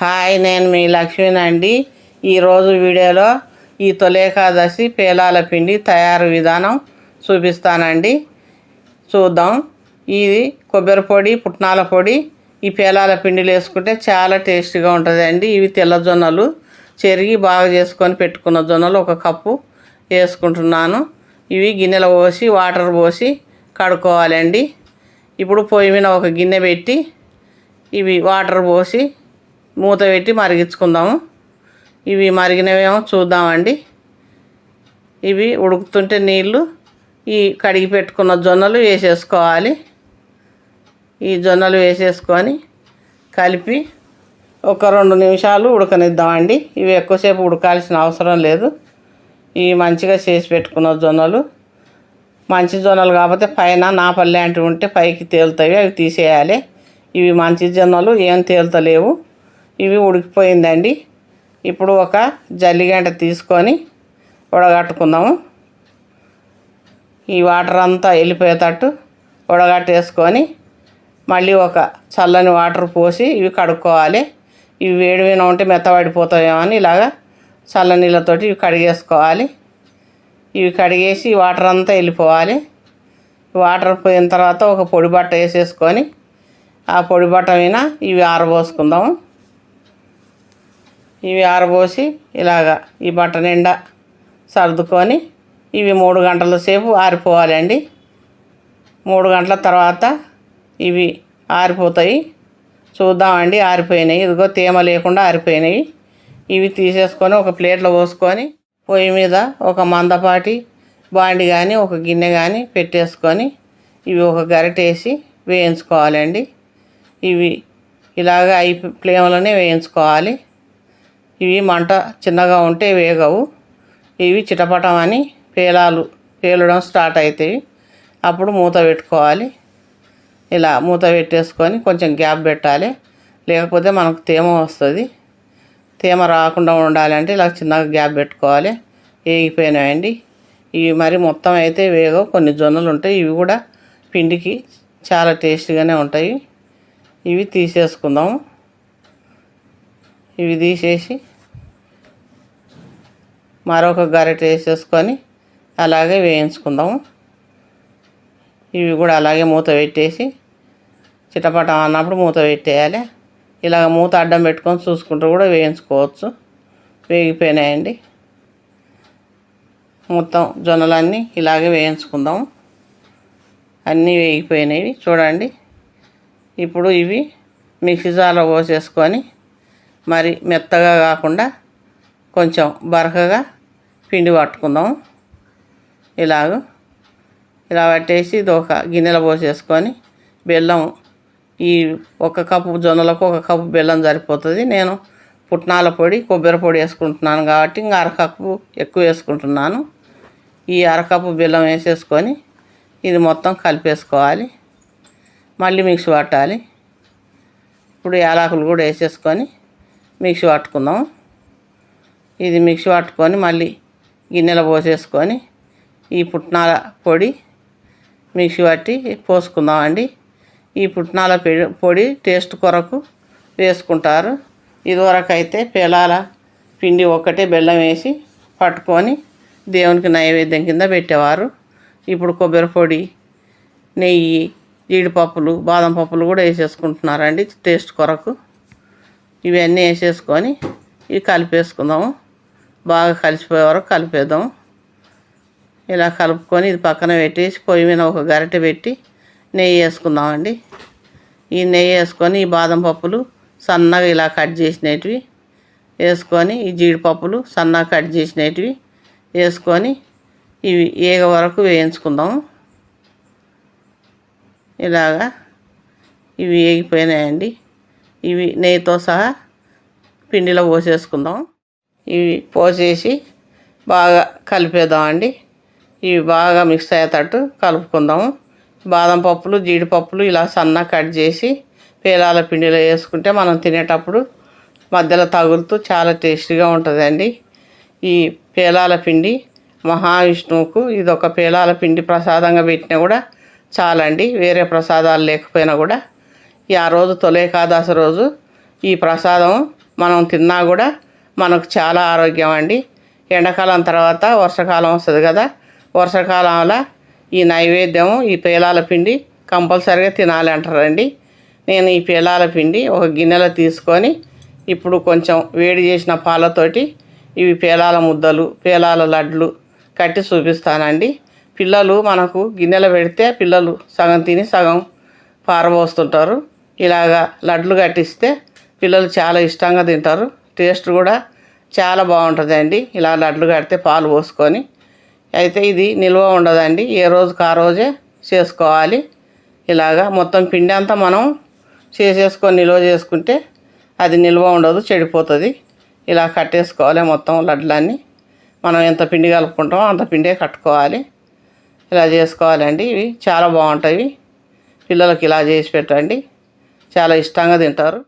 Hi నేను మీ లక్ష్మినండి ఈరోజు వీడియోలో ఈ తొలేకాదశి పేలాల పిండి తయారు విధానం చూపిస్తానండి. చూద్దాం. ఇది కొబ్బరి పొడి పుట్నాల పొడి. ఈ పేలాల పిండిలు వేసుకుంటే చాలా టేస్టీగా ఉంటుందండి. ఇవి తెల్ల జొన్నలు. చెరిగి బాగా చేసుకొని పెట్టుకున్న జొన్నలు ఒక కప్పు వేసుకుంటున్నాను. ఇవి గిన్నెలో పోసి వాటర్ పోసి కడుక్కోవాలండి. ఇప్పుడు పొయ్యి మీద ఒక గిన్నె పెట్టి ఇవి వాటర్ పోసి మూత పెట్టి మరిగించుకుందాము. ఇవి మరిగినవేమో చూద్దామండి. ఇవి ఉడుకుతుంటే నీళ్ళు ఈ కడిగి పెట్టుకున్న జొన్నలు వేసేసుకోవాలి. ఈ జొన్నలు వేసేసుకొని కలిపి ఒక రెండు నిమిషాలు ఉడకనిద్దామండి. ఇవి ఎక్కువసేపు ఉడకాల్సిన అవసరం లేదు. ఇవి మంచిగా చేసి పెట్టుకున్న జొన్నలు. మంచి జొన్నలు కాకపోతే పైన నాపల్లి లాంటివి ఉంటే పైకి తేలుతాయి. అవి తీసేయాలి. ఇవి మంచి జొన్నలు ఏం తేలుతలేవు. ఇవి ఉడికిపోయిందండి. ఇప్పుడు ఒక జల్లిగంట తీసుకొని ఉడగట్టుకుందాము. ఈ వాటర్ అంతా వెళ్ళిపోయేటట్టు ఉడగట్టేసుకొని మళ్ళీ ఒక చల్లని వాటర్ పోసి ఇవి కడుక్కోవాలి. ఇవి వేడివైన ఉంటే మెత్తబడిపోతాయేమో అని ఇలాగా చల్ల నీళ్ళతోటి ఇవి కడిగేసుకోవాలి. ఇవి కడిగేసి వాటర్ అంతా వెళ్ళిపోవాలి. వాటర్ పోయిన తర్వాత ఒక పొడి బట్ట వేసేసుకొని ఆ పొడి బట్ట మీద ఇవి ఆరబోసుకుందాము. ఇవి ఆరబోసి ఇలాగా ఈ బట్ట నిండా సర్దుకొని ఇవి మూడు గంటల సేపు ఆరిపోవాలండి. మూడు గంటల తర్వాత ఇవి ఆరిపోతాయి. చూద్దామండి ఆరిపోయినాయి. ఇదిగో తేమ లేకుండా ఆరిపోయినాయి. ఇవి తీసేసుకొని ఒక ప్లేట్లో పోసుకొని పొయ్యి మీద ఒక మందపాటి బాండి కానీ ఒక గిన్నె కానీ పెట్టేసుకొని ఇవి ఒక గరిటేసి వేయించుకోవాలండి. ఇవి ఇలాగ ఐ ఫ్లేమ్లోనే వేయించుకోవాలి. ఇవి మంట చిన్నగా ఉంటే వేగవు. ఇవి చిటపటం అని పేలాలు పేలడం స్టార్ట్ అవుతాయి అప్పుడు మూత పెట్టుకోవాలి. ఇలా మూత పెట్టేసుకొని కొంచెం గ్యాప్ పెట్టాలి. లేకపోతే మనకు తేమ వస్తుంది. తేమ రాకుండా ఉండాలంటే ఇలా చిన్నగా గ్యాప్ పెట్టుకోవాలి. వేగిపోయినాయండి. ఇవి మరి మొత్తం అయితే వేగవు. కొన్ని జొన్నలు ఉంటాయి. ఇవి కూడా పిండికి చాలా టేస్టీగానే ఉంటాయి. ఇవి తీసేసుకుందాము. ఇవి తీసేసి మరొక గరిట వేసేసుకొని అలాగే వేయించుకుందాము. ఇవి కూడా అలాగే మూత పెట్టేసి చిటపటం అన్నప్పుడు మూత పెట్టేయాలి. ఇలాగ మూత అడ్డం పెట్టుకొని చూసుకుంటూ కూడా వేయించుకోవచ్చు. వేగిపోయినాయండి. మొత్తం జొన్నలన్నీ ఇలాగే వేయించుకుందాం అన్నీ వేగిపోయినవి చూడండి. ఇప్పుడు ఇవి మిక్సీ జార్లో పోసేసుకొని మరి మెత్తగా కాకుండా కొంచెం బరకగా పిండి పట్టుకుందాం. ఇలాగ. ఇలా పట్టేసి ఇది ఒక గిన్నెలో పోసేసుకొని బెల్లం ఈ ఒక కప్పు జొన్నలకు ఒక కప్పు బెల్లం సరిపోతుంది. నేను పుట్నాల పొడి కొబ్బరి పొడి వేసుకుంటున్నాను కాబట్టి ఇంకా అరకప్పు ఎక్కువ వేసుకుంటున్నాను. ఈ అరకప్పు బెల్లం వేసేసుకొని ఇది మొత్తం కలిపేసుకోవాలి. మళ్ళీ మిక్స్ పట్టాలి. ఇప్పుడు యాలకులు కూడా వేసేసుకొని మిక్సీ పట్టుకుందాం. ఇది మిక్సీ పట్టుకొని మళ్ళీ గిన్నెలో పోసేసుకొని ఈ పుట్నాల పొడి మిక్సీ పట్టి పోసుకుందామండి. ఈ పుట్నాల పొడి టేస్ట్ కొరకు వేసుకుంటారు. ఇదివరకు అయితే పేలాల పిండి ఒక్కటే బెల్లం వేసి పట్టుకొని దేవునికి నైవేద్యం కింద పెట్టేవారు. ఇప్పుడు కొబ్బరి పొడి నెయ్యి జీడిపప్పులు బాదం పప్పులు కూడా వేసేసుకుంటున్నారండి టేస్ట్ కొరకు. ఇవన్నీ వేసేసుకొని ఇవి కలిపేసుకుందాము. బాగా కలిసిపోయే వరకు కలిపేద్దాం ఇలా కలుపుకొని ఇది పక్కన పెట్టేసి పొయ్యి మీద ఒక గరిటె పెట్టి నెయ్యి వేసుకుందామండి. ఈ నెయ్యి వేసుకొని ఈ బాదం పప్పులు సన్నగా ఇలా కట్ చేసినవి వేసుకొని ఈ జీడిపప్పులు సన్నగా కట్ చేసినవి వేసుకొని ఇవి ఏగ వరకు వేయించుకుందాము. ఇలాగా ఇవి వేగిపోయినాయండి ఇవి నెయ్యితో సహా పిండిలో పోసేసుకుందాం. ఇవి పోసేసి బాగా కలిపేద్దాం అండి ఇవి బాగా మిక్స్ అయ్యేటట్టు కలుపుకుందాము. బాదం పప్పులు జీడిపప్పులు ఇలా సన్న కట్ చేసి పేలాల పిండిలో వేసుకుంటే మనం తినేటప్పుడు మధ్యలో తగులుతూ చాలా టేస్టీగా ఉంటుందండి. ఈ పేలాల పిండి మహావిష్ణువుకు ఇది ఒక పేలాల పిండి ప్రసాదంగా పెట్టినా కూడా చాలండి. వేరే ప్రసాదాలు లేకపోయినా కూడా ఈ ఆ రోజు తొలి ఏకాదశి రోజు ఈ ప్రసాదం మనం తిన్నా కూడా మనకు చాలా ఆరోగ్యం అండి. ఎండాకాలం తర్వాత వర్షాకాలం వస్తుంది కదా వర్షాకాలంలో ఈ నైవేద్యం ఈ పేలాల పిండి కంపల్సరిగా తినాలి అంటారండి. నేను ఈ పేలాల పిండి ఒక గిన్నెలో తీసుకొని ఇప్పుడు కొంచెం వేడి చేసిన పాలతోటి ఇవి పేలాల ముద్దలు పేలాల లడ్లు కట్టి చూపిస్తానండి. పిల్లలు మనకు గిన్నెలు పెడితే పిల్లలు సగం తిని సగం పారబోస్తుంటారు. ఇలాగా లడ్లు కట్టిస్తే పిల్లలు చాలా ఇష్టంగా తింటారు. టేస్ట్ కూడా చాలా బాగుంటుందండి. ఇలా లడ్లు కడితే పాలు పోసుకొని. అయితే ఇది నిల్వ ఉండదండి. ఏ రోజుకి ఆ రోజే చేసుకోవాలి. ఇలాగా మొత్తం పిండి అంతా మనం చేసేసుకొని నిల్వ చేసుకుంటే అది నిల్వ ఉండదు చెడిపోతుంది. ఇలా కట్టేసుకోవాలి మొత్తం లడ్లన్నీ. మనం ఎంత పిండి కలుపుకుంటామో అంత పిండే కట్టుకోవాలి. ఇలా చేసుకోవాలండి. ఇవి చాలా బాగుంటాయి. పిల్లలకి ఇలా చేసి పెట్టండి. చాలా ఇష్టంగా తింటారు.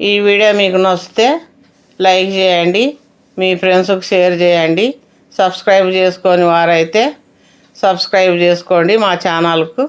ఈ వీడియో మీకు నచ్చితే లైక్ చేయండి మీ ఫ్రెండ్స్కి షేర్ చేయండి. సబ్స్క్రైబ్ చేసుకొని వారైతే సబ్స్క్రైబ్ చేసుకోండి మా ఛానల్కు